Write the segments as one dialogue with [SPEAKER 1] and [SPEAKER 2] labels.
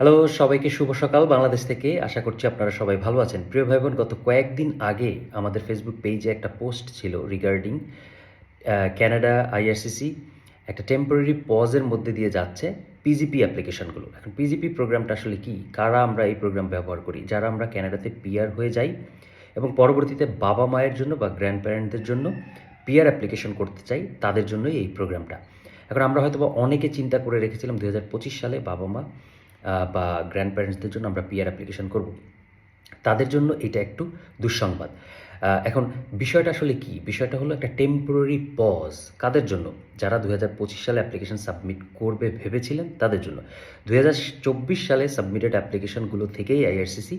[SPEAKER 1] Hello, সবাইকে শুভ সকাল। বাংলাদেশ থেকে আশা করছি আপনারা সবাই ভালো আছেন। প্রিয় ভাই বোন গত কয়েকদিন আগে আমাদের ফেসবুক পেজে একটা পোস্ট ছিল রিগার্ডিং ক্যানাডা আইআরসিসি একটা টেম্পোরারি পজের মধ্যে দিয়ে যাচ্ছে পিজিপি অ্যাপ্লিকেশনগুলো এখন পিজিপি প্রোগ্রামটা আসলে কি? কারা আমরা এই প্রোগ্রাম ব্যবহার করি? যারা আমরা ক্যানাডাতে পিয়ার হয়ে যাই এবং পরবর্তীতে বাবা মায়ের জন্য বা গ্র্যান্ড প্যারেন্টদের জন্য পিয়ার অ্যাপ্লিকেশন করতে চাই, তাদের জন্যই এই প্রোগ্রামটা এখন আমরা হয়তো অনেকে চিন্তা করে রেখেছিলাম দু হাজার পঁচিশ সালে বাবা মা বা গ্র্যান্ড প্যারেন্টসদের জন্য আমরা পিআর অ্যাপ্লিকেশন করব। তাদের জন্য এটা একটু দুঃসংবাদ। এখন বিষয়টা আসলে কি? বিষয়টা হলো একটা টেম্পোরারি পজ কাদের জন্য? যারা দু হাজার পঁচিশ সালে অ্যাপ্লিকেশন সাবমিট করবে ভেবেছিলেন, তাদের জন্য। দু হাজার চব্বিশ সালে সাবমিটেড অ্যাপ্লিকেশনগুলো থেকেই আইআরসিসি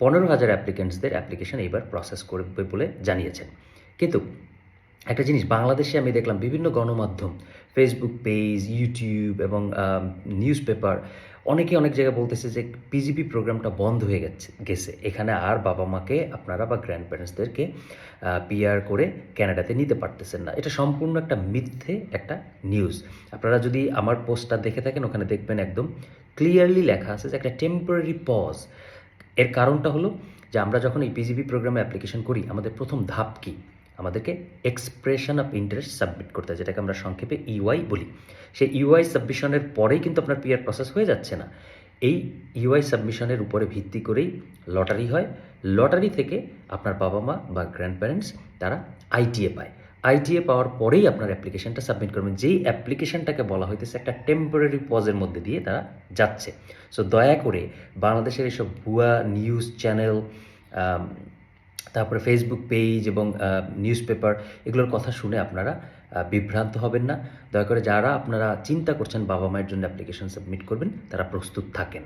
[SPEAKER 1] পনেরো হাজার অ্যাপ্লিকেন্টসদের অ্যাপ্লিকেশন এইবার প্রসেস করবে বলে জানিয়েছেন। কিন্তু একটা জিনিস, বাংলাদেশে আমি দেখলাম বিভিন্ন গণমাধ্যম ফেসবুক পেজ ইউটিউব এবং নিউজ পেপার অনেকে অনেক জায়গায় বলতেছে যে পিজিপি প্রোগ্রামটা বন্ধ হয়ে গেছে গেছে। এখানে আর বাবা মাকে আপনারা বা গ্র্যান্ড প্যারেন্টসদেরকে পিআর করে ক্যানাডাতে নিতে পারতেছেন না। এটা সম্পূর্ণ একটা মিথ্যে একটা নিউজ আপনারা যদি আমার পোস্টটা দেখে থাকেন, ওখানে দেখবেন একদম ক্লিয়ারলি লেখা আছে যে একটা টেম্পোরারি পজ এর কারণটা হলো যে আমরা যখন এই পিজিপি প্রোগ্রামে অ্যাপ্লিকেশন করি, আমাদের প্রথম ধাপ কি? আমাদেরকে এক্সপ্রেশন অফ ইন্টারেস্ট সাবমিট করতে হয়, যেটাকে আমরা সংক্ষেপে ইউআই বলি। সেই ইউআই সাবমিশনের পরেই কিন্তু আপনার পিআর প্রসেস হয়ে যাচ্ছে না। এই ইউআই সাবমিশনের উপরে ভিত্তি করেই লটারি হয়। লটারি থেকে আপনার বাবা মা বা গ্র্যান্ড প্যারেন্টস তারা আইটিএ পায়। আইটিএ পাওয়ার পরেই আপনার অ্যাপ্লিকেশনটা সাবমিট করবেন। যেই অ্যাপ্লিকেশনটাকে বলা হইতেছে একটা টেম্পোরারি পজের মধ্যে দিয়ে তারা যাচ্ছে। সো দয়া করে বাংলাদেশের এসব ভুয়া নিউজ চ্যানেল তারপরে ফেসবুক পেজ এবং নিউজ পেপার এগুলোর কথা শুনে আপনারা বিভ্রান্ত হবেন না। দয়া করে যারা আপনারা চিন্তা করছেন বাবা মায়ের জন্য অ্যাপ্লিকেশন সাবমিট করবেন, তারা প্রস্তুত থাকেন।